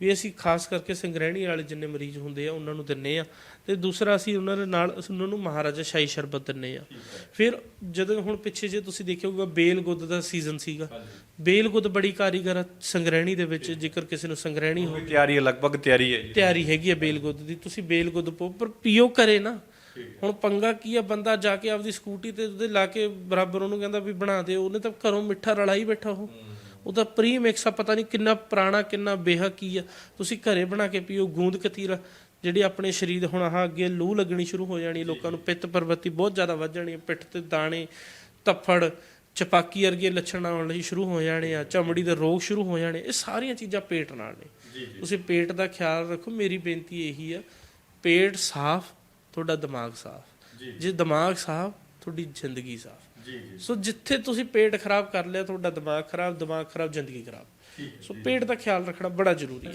ਵੀ ਅਸੀਂ ਖਾਸ ਕਰਕੇ ਸੰਗ੍ਰਹਿਣੀ ਵਾਲੇ ਜਿੰਨੇ ਮਰੀਜ਼ ਹੁੰਦੇ ਆ ਉਹਨਾਂ ਨੂੰ ਦਿੰਨੇ ਆ। ਤੇ ਦੂਸਰਾ ਅਸੀਂ ਉਹਨਾਂ ਦੇ ਨਾਲ ਉਹਨਾਂ ਨੂੰ ਮਹਾਰਾਜਾ ਸ਼ਾਹੀ ਸ਼ਰਬਤ ਦਿੰਨੇ ਆ। ਫਿਰ ਜਦੋਂ ਹੁਣ ਪਿੱਛੇ ਜੇ ਤੁਸੀਂ ਦੇਖਿਆ ਹੋਊਗਾ ਬੇਲ ਗੁੱਦ ਦਾ ਸੀਜ਼ਨ ਸੀਗਾ। ਬੇਲ ਗੁੱਦ ਬੜੀ ਕਾਰੀਗਰ ਸੰਗ੍ਰਹਿਣੀ ਦੇ ਵਿੱਚ ਜੇਕਰ ਕਿਸੇ ਨੂੰ ਸੰਗ੍ਰਹਿਣੀ ਹੋ ਤਿਆਰੀ ਹੈ ਲਗਭਗ ਤਿਆਰੀ ਹੈ ਤਿਆਰੀ ਹੈਗੀ ਹੈ ਬੇਲ ਗੁੱਦ ਦੀ ਤੁਸੀਂ ਬੇਲ ਗੁੱਦ ਪੋ ਪਰ ਪੀਓ ਕਰੇ ਨਾ। ਹੁਣ ਪੰਗਾ ਕੀ ਆ ਬੰਦਾ ਜਾ ਕੇ ਆਪਦੀ ਸਕੂਟੀ ਤੇ ਉਹਦੇ ਲਾ ਕੇ ਬਰਾਬਰ ਉਹਨੂੰ ਕਹਿੰਦਾ ਵੀ ਬਣਾ ਦੇ ਉਹਨੇ ਤਾਂ ਘਰੋਂ ਮਿੱਠਾ ਰਲਾ ਹੀ ਬੈਠਾ ਉਹ। ਉਹਦਾ ਪ੍ਰੀ ਮਿਕਸ ਆ ਪਤਾ ਨਹੀਂ ਕਿੰਨਾ ਪੁਰਾਣਾ ਕਿੰਨਾ ਬੇਹਾ ਕੀ ਆ। ਤੁਸੀਂ ਘਰੇ ਬਣਾ ਕੇ ਪੀਓ ਗੂੰਦ ਕਤੀਰਾ ਜਿਹੜੀ ਆਪਣੇ ਸਰੀਰ ਹੁਣ ਆਹ ਅੱਗੇ ਲੂ ਲੱਗਣੀ ਸ਼ੁਰੂ ਹੋ ਜਾਣੀ ਲੋਕਾਂ ਨੂੰ ਪਿੱਤ ਪਰਵਤੀ ਬਹੁਤ ਜ਼ਿਆਦਾ ਵੱਧ ਜਾਣੀ ਪਿੱਠ ਤੇ ਦਾਣੇ ਤੱਫੜ ਚਪਾਕੀ ਵਰਗੇ ਲੱਛਣ ਆਉਣ ਲਈ ਸ਼ੁਰੂ ਹੋ ਜਾਣੇ ਆ ਚਮੜੀ ਦੇ ਰੋਗ ਸ਼ੁਰੂ ਹੋ ਜਾਣੇ ਇਹ ਸਾਰੀਆਂ ਚੀਜ਼ਾਂ ਪੇਟ ਨਾਲ ਨੇ। ਤੁਸੀਂ ਪੇਟ ਦਾ ਖਿਆਲ ਰੱਖੋ ਮੇਰੀ ਬੇਨਤੀ ਇਹੀ ਆ ਪੇਟ ਸਾਫ਼ ਤੁਹਾਡਾ ਦਿਮਾਗ ਸਾਫ਼। ਜੇ ਦਿਮਾਗ ਸਾਫ਼ ਤੁਹਾਡੀ ਜ਼ਿੰਦਗੀ ਸਾਫ਼। ਜੀ ਜੀ। ਸੋ ਜਿੱਥੇ ਤੁਸੀਂ ਪੇਟ ਖਰਾਬ ਕਰ ਲਿਆ ਤੁਹਾਡਾ ਦਿਮਾਗ ਖਰਾਬ ਦਿਮਾਗ ਖਰਾਬ ਜ਼ਿੰਦਗੀ ਖਰਾਬ। ਸੋ ਪੇਟ ਦਾ ਖਿਆਲ ਰੱਖਣਾ ਬੜਾ ਜ਼ਰੂਰੀ ਹੈ।